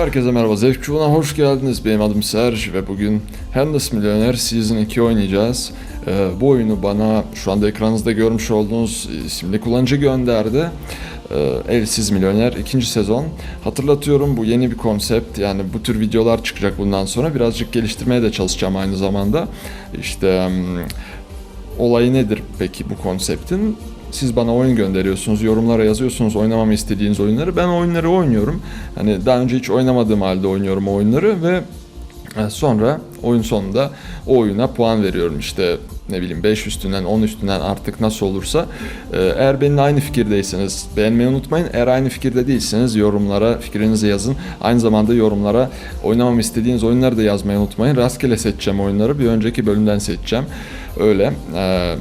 Herkese merhaba, Zevk Çubuğu'na hoş geldiniz. Benim adım Serge ve bugün Handless Millionaire Season 2 oynayacağız. Ee, bu oyunu bana şu anda ekranınızda görmüş olduğunuz isimli kullanıcı gönderdi. Ee, Elsiz Milyoner ikinci sezon. Hatırlatıyorum bu yeni bir konsept yani bu tür videolar çıkacak bundan sonra. Birazcık geliştirmeye de çalışacağım aynı zamanda. İşte... hmm, olayı nedir peki bu konseptin? Siz bana oyun gönderiyorsunuz, yorumlara yazıyorsunuz oynamamı istediğiniz oyunları. Ben oyunları oynuyorum. Hani daha önce hiç oynamadığım halde oynuyorum o oyunları ve e, sonra oyun sonunda o oyuna puan veriyorum. İşte ne bileyim 5 üstünden 10 üstünden artık nasıl olursa. E, Eğer benimle aynı fikirdeyseniz beğenmeyi unutmayın. Eğer aynı fikirde değilseniz yorumlara fikrinizi yazın. Aynı zamanda yorumlara oynamamı istediğiniz oyunları da yazmayı unutmayın. Rastgele seçeceğim oyunları. Bir önceki bölümden seçeceğim. Öyle. E,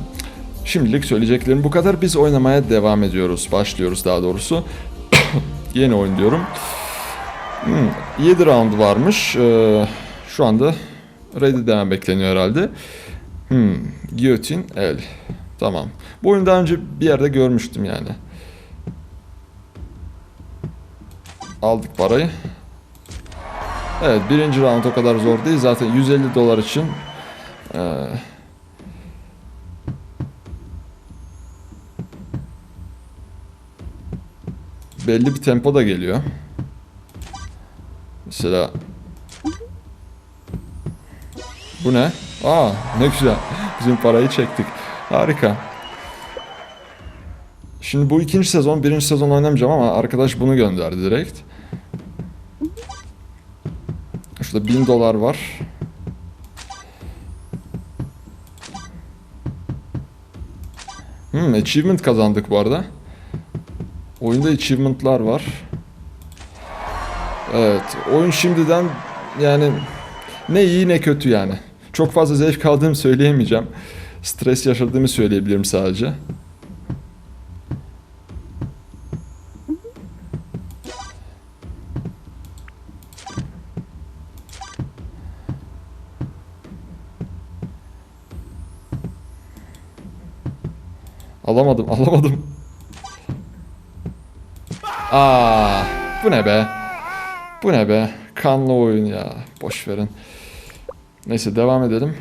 Şimdilik söyleyeceklerim bu kadar. Biz oynamaya devam ediyoruz. Başlıyoruz daha doğrusu. Yeni oyun diyorum. Hmm, 7 round varmış. Ee, şu anda ready demen bekleniyor herhalde. Hmm, guillotine el. Tamam. Bu oyunu daha önce bir yerde görmüştüm yani. Aldık parayı. Evet birinci round o kadar zor değil. Zaten 150 dolar için eee belli bir tempo da geliyor. Mesela bu ne? Aa ne güzel. Bizim parayı çektik. Harika. Şimdi bu ikinci sezon, birinci sezon oynamayacağım ama arkadaş bunu gönderdi direkt. Şurada bin dolar var. Hmm, achievement kazandık bu arada. Oyunda achievement'lar var. Evet, oyun şimdiden yani ne iyi ne kötü yani. Çok fazla zevk aldığımı söyleyemeyeceğim. Stres yaşadığımı söyleyebilirim sadece. Alamadım, alamadım. Aa, bu ne be? Bu ne be? Kanlı oyun ya. Boş verin. Neyse devam edelim.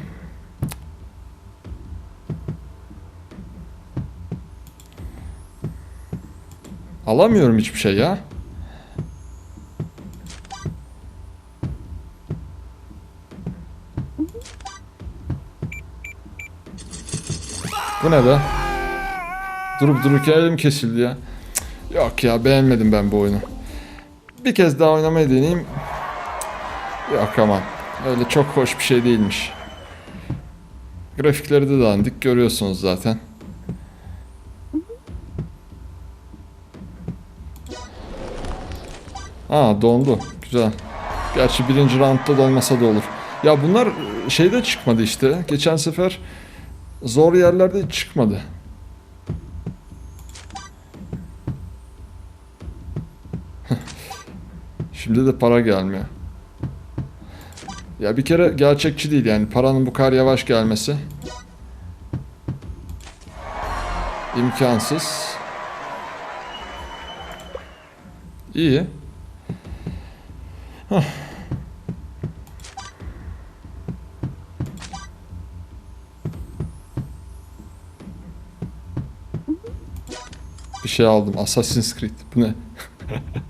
Alamıyorum hiçbir şey ya. Bu ne be? Durup dururken elim kesildi ya. Yok ya beğenmedim ben bu oyunu. Bir kez daha oynamayı deneyeyim. Yok ama öyle çok hoş bir şey değilmiş. Grafikleri de dandik görüyorsunuz zaten. Aa dondu. Güzel. Gerçi birinci roundda dolmasa da olur. Ya bunlar şeyde çıkmadı işte. Geçen sefer zor yerlerde çıkmadı. Şimdi de para gelmiyor. Ya bir kere gerçekçi değil yani paranın bu kadar yavaş gelmesi. imkansız. İyi. Hah. Bir şey aldım. Assassin's Creed. Bu ne?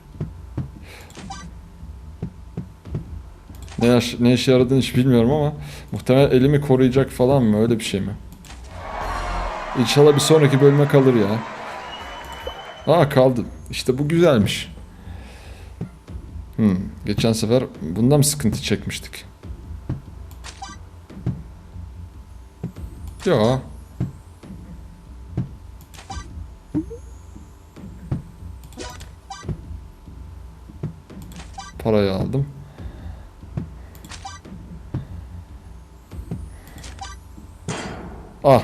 Ne, yaş- ne işe yaradığını hiç bilmiyorum ama muhtemelen elimi koruyacak falan mı öyle bir şey mi? İnşallah bir sonraki bölüme kalır ya. Aa kaldı. İşte bu güzelmiş. Hmm, geçen sefer bundan mı sıkıntı çekmiştik? Yo. Parayı aldım. Ah.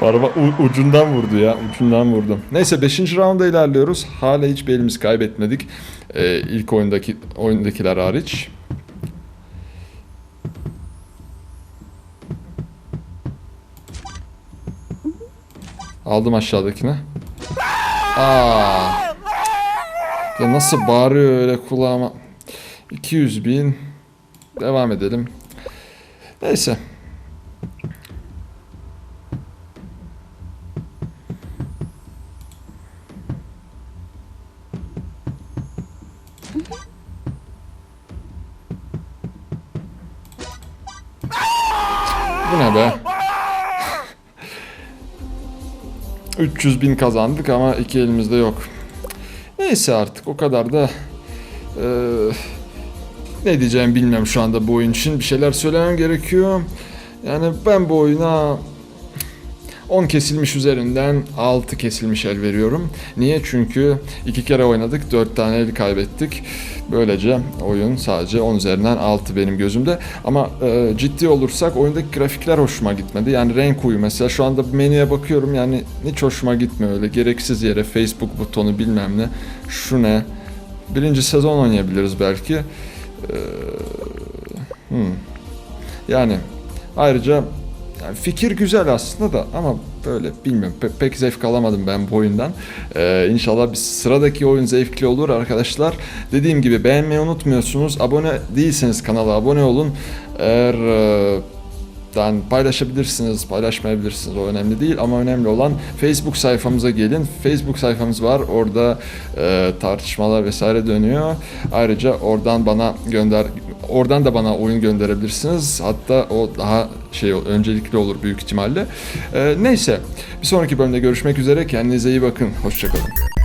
Parma ucundan vurdu ya. Ucundan vurdum. Neyse 5. rounda ilerliyoruz. Hala hiçbir elimiz kaybetmedik. Ee, ilk oyundaki oyundakiler hariç. Aldım aşağıdakini. Aa. Ya nasıl bağırıyor öyle kulağıma. 200 bin. Devam edelim. Neyse. Bu ne be? 300 bin kazandık ama iki elimizde yok. Neyse artık o kadar da eee, ne diyeceğimi bilmiyorum şu anda bu oyun için. Bir şeyler söylemem gerekiyor. Yani ben bu oyuna 10 kesilmiş üzerinden 6 kesilmiş el veriyorum. Niye? Çünkü iki kere oynadık, 4 tane el kaybettik. Böylece oyun sadece 10 üzerinden 6 benim gözümde. Ama e, ciddi olursak oyundaki grafikler hoşuma gitmedi. Yani renk uyu mesela şu anda menüye bakıyorum yani hiç hoşuma gitmiyor öyle. Gereksiz yere Facebook butonu bilmem ne. Şu ne? Birinci sezon oynayabiliriz belki. Ee, hmm. Yani ayrıca yani fikir güzel aslında da ama böyle bilmiyorum pe- pek zevk alamadım ben bu oyundan. Ee, inşallah bir sıradaki oyun zevkli olur arkadaşlar. Dediğim gibi beğenmeyi unutmuyorsunuz. Abone değilseniz kanala abone olun. Eğer e, yani paylaşabilirsiniz, paylaşmayabilirsiniz o önemli değil ama önemli olan Facebook sayfamıza gelin. Facebook sayfamız var. Orada e, tartışmalar vesaire dönüyor. Ayrıca oradan bana gönder oradan da bana oyun gönderebilirsiniz. Hatta o daha şey öncelikli olur büyük ihtimalle. E, neyse. Bir sonraki bölümde görüşmek üzere. Kendinize iyi bakın. Hoşçakalın.